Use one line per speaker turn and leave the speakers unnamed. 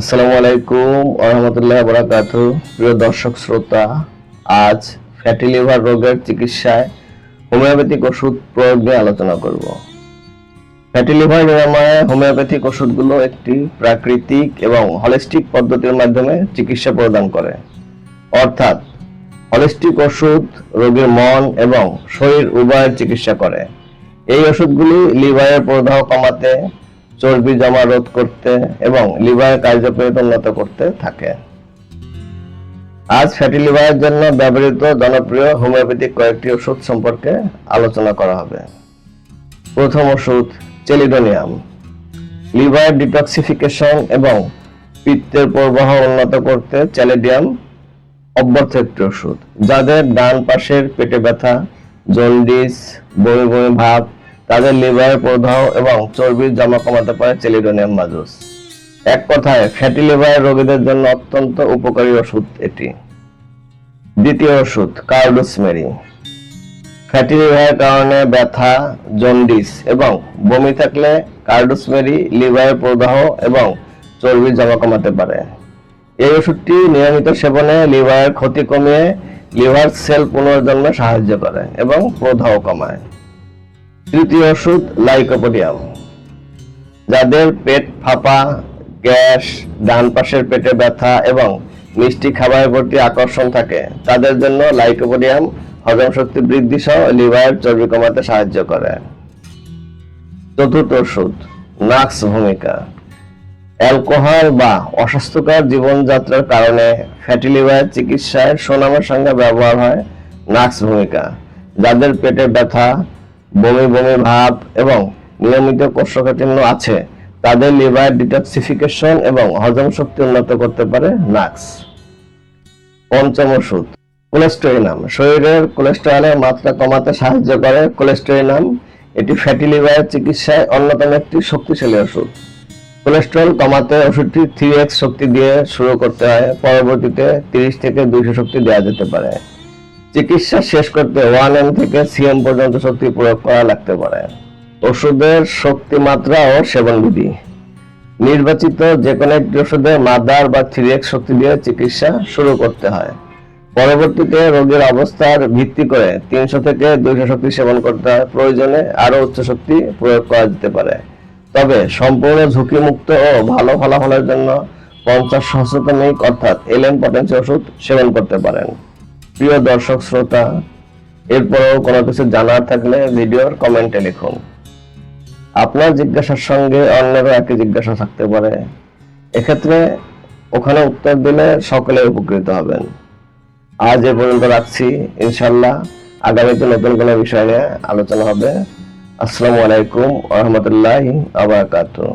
আসসালামু আলাইকুম আহমতুল্লাহ বরাকাত প্রিয় দর্শক, শ্রোতা, আজ ফ্যাটি লিভার রোগের চিকিৎসায় হোমিওপ্যাথিক ওষুধ প্রয়োগ নিয়ে আলোচনা করব। ফ্যাটি লিভার নিরাময়ে হোমিওপ্যাথিক ওষুধগুলো একটি প্রাকৃতিক এবং হলিস্টিক পদ্ধতির মাধ্যমে চিকিৎসা প্রদান করে। অর্থাৎ হলিস্টিক ওষুধ রোগীর মন এবং শরীর উভয়ের চিকিৎসা করে। এই ওষুধগুলি লিভারের প্রদাহ কমাতে চর্বি জমা রোধ করতে এবং লিভারের কার্যকারিতা উন্নত করতে থাকে। আজ ফ্যাটি লিভারের জন্য ব্যবহৃত জনপ্রিয় হোমিওপ্যাথিক কয়েকটি ওষুধ সম্পর্কে আলোচনা করা হবে। প্রথম ওষুধ, চেলিডোনিয়াম। লিভার ডিটক্সিফিকেশন এবং পিত্তের প্রবাহ উন্নত করতে চ্যালিডিয়াম অব্যর্থ একটি ওষুধ, যাদের ডান পাশের পেটে ব্যথা, জন্ডিস, বমি বমি ভাব তাদের লিভারের প্রদাহ এবং চর্বির জমা কমাতে পারে চেলিডোনিয়াম মাজুস। এক কথায়, ফ্যাটি লিভারের রোগীদের জন্য অত্যন্ত উপকারী ওষুধ এটি। দ্বিতীয় ওষুধ, কার্ডোসমেরি। ফ্যাটি লিভারের কারণে ব্যথা, জন্ডিস এবং বমি থাকলে কার্ডোসমেরি লিভারের প্রদাহ এবং চর্বির জমা কমাতে পারে। এই ওষুধটি নিয়মিত সেবনে লিভারের ক্ষতি কমিয়ে লিভার সেল পুনর্জন্মে সাহায্য করে এবং প্রদাহ কমায়। তৃতীয় ওষুধ লাইকোপোডিয়াম, যাদের পেট ফাঁপা, গ্যাস, ডান পাশের পেটে ব্যথা এবং মিষ্টি খাবারের প্রতি আকর্ষণ থাকে। তাদের জন্য লাইকোপোডিয়াম হজম শক্তি বৃদ্ধি সহ লিভারের চর্বি কমাতে সাহায্য করে। চতুর্থ ওষুধ, নাক্স ভূমিকা, অ্যালকোহল বা অস্বাস্থ্যকর জীবনযাত্রার কারণে ফ্যাটি লিভারের চিকিৎসায় সুনামের সঙ্গে ব্যবহার হয় নাক্স ভূমিকা, যাদের পেটে ব্যথা বমি বমি ভাব এবং নিয়মিত কোষ্ঠকাঠিন্য আছে, তাদের লিভার ডিটক্সিফিকেশন এবং হজম শক্তি উন্নত করতে পারে নাক্স পঞ্চম ওষুধ কোলেস্টেরিনাম শরীরের কোলেস্টেরলের মাত্রা কমাতে সাহায্য করে কোলেস্টেরিনাম এটি ফ্যাটি লিভারের চিকিৎসায় অন্যতম একটি শক্তিশালী ওষুধ। কোলেস্টেরল কমাতে ওষুধটি থ্রি এক্স শক্তি দিয়ে শুরু করতে হয়, পরবর্তীতে তিরিশ থেকে দুইশো শক্তি দেওয়া যেতে পারে। চিকিৎসা শেষ করতে ওয়ান এম থেকে সিএম পর্যন্ত শক্তি প্রয়োগ করা লাগতে পারে। ওষুধের শক্তি মাত্রা ও সেবন বিধি নির্বাচিত যে কোনো একটি ওষুধে মাদার বা থ্রি এক্স শক্তি দিয়ে চিকিৎসা শুরু করতে হয়। পরবর্তীতে রোগীর অবস্থার ভিত্তি করে তিনশো থেকে দুইশো শক্তি সেবন করতে হয়। প্রয়োজনে আরও উচ্চ শক্তি প্রয়োগ করা যেতে পারে। তবে সম্পূর্ণ ঝুঁকিমুক্ত ও ভালো ফলাফলের জন্য পঞ্চাশ সচেতনিক অর্থাৎ এলএম পটেন্সি ওষুধ সেবন করতে পারেন। প্রিয় দর্শক শ্রোতা, এরপরেও কোনো কিছু জানার থাকলে ভিডিওর কমেন্টে লিখুন। আপনার জিজ্ঞাসার সঙ্গে অন্যেরও একই জিজ্ঞাসা থাকতে পারে। এক্ষেত্রে ওখানে উত্তর দিলে সকলে উপকৃত হবেন। আজ এ পর্যন্ত রাখছি। ইনশাল্লাহ আগামীতে নতুন কোনো বিষয় নিয়ে আলোচনা হবে। আসসালামু আলাইকুম আহমতুল্লাহ আবরাকাতুহ